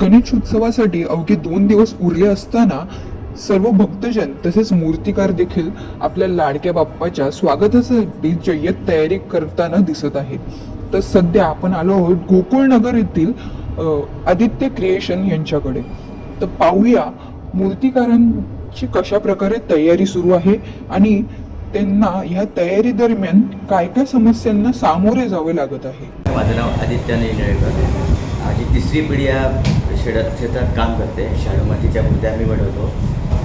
गणेश उत्सवासाठी अवघे दोन दिवस उरले असताना सर्व भक्तजन तसेच मूर्तिकार देखील आपल्या लाडक्या बाप्पाच्या स्वागतासाठी जय्यत तयारी करताना दिसत आहेत. तर सध्या आपण आलो आहोत गोकुळनगर येथील आदित्य क्रिएशन यांच्याकडे. तर पाहूया मूर्तिकारांची कशा प्रकारे तयारी सुरू आहे आणि त्यांना ह्या तयारी दरम्यान काय काय समस्यांना सामोरे जावे लागत आहे. माझं नाव आदित्य निळेकर माझी तिसरी पिढी या शेडात क्षेत्रात काम करते. शाडू मातीच्या मूर्त्या आम्ही बनवतो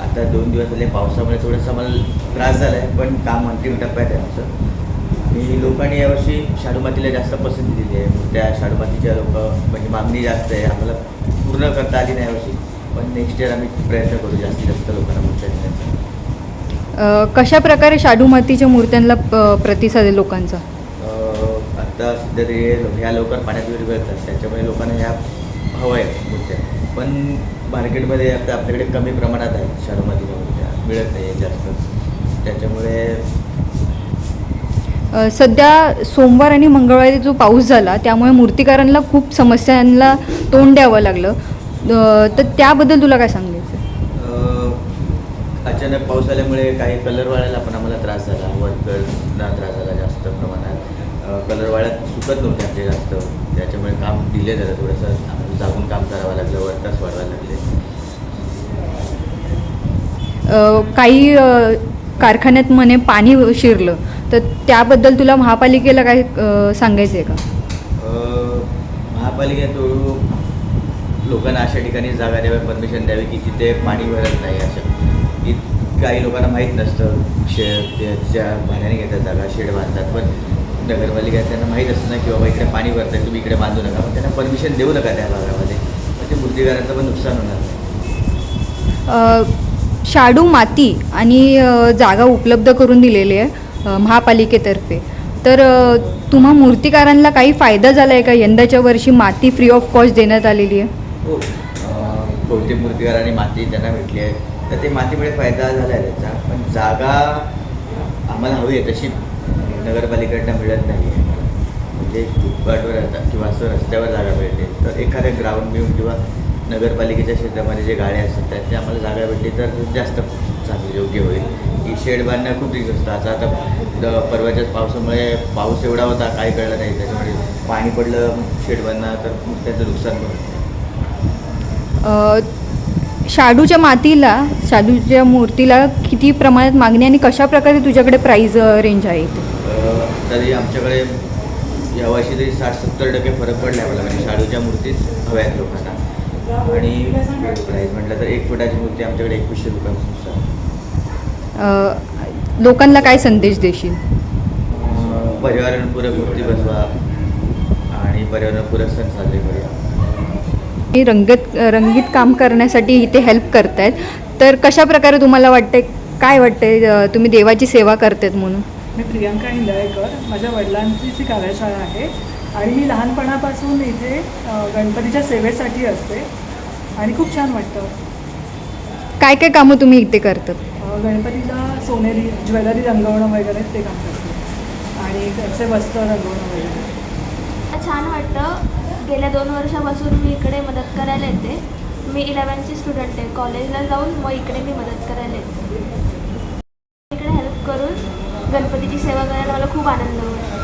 आता दोन दिवस झाले पावसामुळे थोडासा मला त्रास झाला आहे पण काम अंतिम टप्प्यात आहे आमचं आणि लोकांनी यावर्षी शाडू मातीला जास्त पसंती दिली आहे. मूर्त्या शाडू मातीच्या लोक म्हणजे मागणी जास्त आहे. आम्हाला पूर्ण करता आली नाही यावर्षी. पण नेक्स्ट इयर आम्ही प्रयत्न करू जास्तीत जास्त लोकांना मूर्त्या देण्याचा. कशा प्रकारे शाडू मातीच्या मूर्त्यांना प- प्रतिसाद आहे लोकांचा? आत्ता सध्या ते ह्या लवकर पाण्यात विहीर मिळतात त्याच्यामुळे लोकांना ह्या हवं आहे मूर्त्या. पण मार्केटमध्ये आता आपल्याकडे कमी प्रमाणात आहेत शाडूमातीच्या मूर्त्या. मिळत नाही जास्त. त्याच्यामुळे सध्या सोमवार आणि मंगळवारी जो पाऊस झाला त्यामुळे मूर्तिकारांना खूप समस्यांना तोंड द्यावं लागलं. तर त्याबद्दल तुला काय सांगायचं? अचानक पाऊस आल्यामुळे काही कलर वाळायला पण आम्हाला त्रास झाला. वर्कर्सना त्रास झाला जास्त प्रमाणात. कलर वाळ्यात सुकत नव्हते आमचे जास्त. त्याच्यामुळे काम डिले झालं. थोडंसं आम्हाला जागून काम करावं लागलं. वर्कर्स वाढवायला लागले. काही कारखान्यात म्हणे पाणी शिरलं. तर त्याबद्दल तुला महापालिकेला काय अ, सांगायचं आहे का महापालिकेत लोकांना अशा ठिकाणी जागा द्यावी परमिशन द्यावी की तिथे पाणी भरत नाही असं. काही लोकांना माहीत नसतं. शेड त्याच्या भाड्याने घेतात जागा शेड बांधतात. पण नगरपालिका त्यांना माहीत असतं ना की बाबा इकडे पाणी भरतं तुम्ही इकडे बांधू नका. पण त्यांना परमिशन देऊ नका त्या भागामध्ये. ते मूर्तिकारांचं पण नुकसान होणार नाही. शाडू माती आणि अ, जागा उपलब्ध करून दिलेली आहे अ, महापालिकेतर्फे. तर अ, तुम्हा मूर्तिकारांना काही फायदा झाला आहे का? यंदाच्या वर्षी माती फ्री ऑफ कॉस्ट देण्यात आलेली आहे. हो अं, बहुतेक मूर्तिकार आणि माती त्यांना भेटली आहे. तर ते मातीमुळे फायदा झाला आहे त्याचा. पण जागा आम्हाला हवी आहे तशी. नगरपालिकेकडनं मिळत नाही. आहे म्हणजे फुटपाटवर राहतात किंवा असं रस्त्यावर जागा मिळते. तर एखाद्या ग्राउंड घेऊन किंवा नगरपालिकेच्या क्षेत्रामध्ये जे गाड्या असतात त्यांची ते आम्हाला जागा भेटली तर जास्त चांगली योग्य होईल. की शेड बांधणं खूप रिस्क असतं. आता आता परवाच्याच पावसामुळे पाऊस एवढा होता काय कळलं नाही. त्याच्यामुळे पाणी पडलं शेड बांधणं तर मग त्याचं नुकसान पण होतं. शाडूच्या मातीला शाडूच्या मूर्तीला किती प्रमाणात मागणी आणि कशा प्रकारे तुझ्याकडे प्राईज रेंज आहे इथे? तरी आमच्याकडे यावर्षी तरी साठ सत्तर टक्के फरक पडला मला म्हणजे शाडूच्या मूर्तीच हव्या आहेत लोकांना. आणि प्राईस म्हटलं तर एक फुटाची मूर्ती आमच्याकडे एकवीसशे रुपयापासून लोकांना काय संदेश देशील? पर्यावरणपूरक मूर्ती बसवा आणि पर्यावरणपूरक सण साजरे करूया. हे रंगत रंगीत काम करण्यासाठी इथे हेल्प करतायत. तर कशा प्रकारे तुम्हाला वाटते काय वाटते तुम्ही देवाची सेवा करतायत म्हणून? मी प्रियांका इंदळेकर माझ्या वडिलांची जी कार्यशाळा आहे आणि मी लहानपणापासून इथे गणपतीच्या सेवेसाठी असते आणि खूप छान वाटतं. काय काय कामं तुम्ही इथे करतात? अ, गणपतीला सोनेरी ज्वेलरी रंगवणं वगैरे ते काम करते. आणि त्याचे वस्त्र रंगवणं वगैरे. मला छान वाटतं. गेल्या दोन वर्षापासून मी इकडे मदत करायला येते. मी इलेवनची स्टुडंट आहे. कॉलेजला जाऊन मग इकडे मी मदत करायला येते. गणपतीची सेवा करायला मला खूप आनंद होतो.